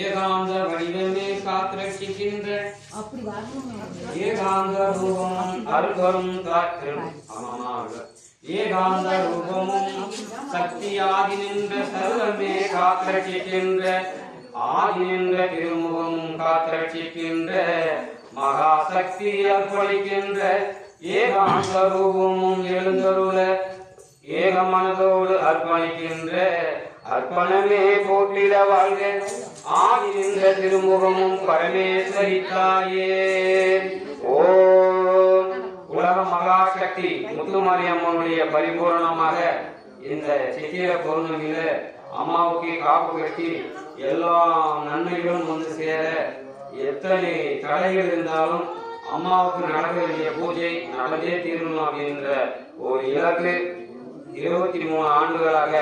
ஏகாந்த வடிவமே காத்திரட்சிக்கின்ற ஏகாந்த ரூபமும் அருகரும் காற்றும் ஆமாமா அருக. ஏகாந்த ரூபமும் சக்தியாகி நின்ற சர்வமே காத்திரட்சிக்கின்ற ஆதி நின்ற திருமுகமும் காத்திரட்சிக்கின்ற மகாசக்தி அர்ப்பணிக்கின்ற ஏகாந்த ரூபமும் எழுந்தருள ஏக மனதோடு அர்ப்பணிக்கின்ற அர்ப்பணமே போட்டிட வாழ்க. ஆதி திருமுகமும் பரமேஸ்வரி தாயே ஓம் உலக மகாசக்தி முத்துமாரி அம்மனுடைய பரிபூரணமாக இந்த சித்திர பௌர்ணமியில அம்மாவுக்கு காப்பு கட்டி எல்லா நன்மைகளும் வந்து சேர எத்தனை தடைகள் இருந்தாலும் அம்மாவுக்கு நடக்க வேண்டிய பூஜை நடந்தே தீரணும் அப்படின்ற ஒரு இலக்கு இருபத்தி மூணு ஆண்டுகளாக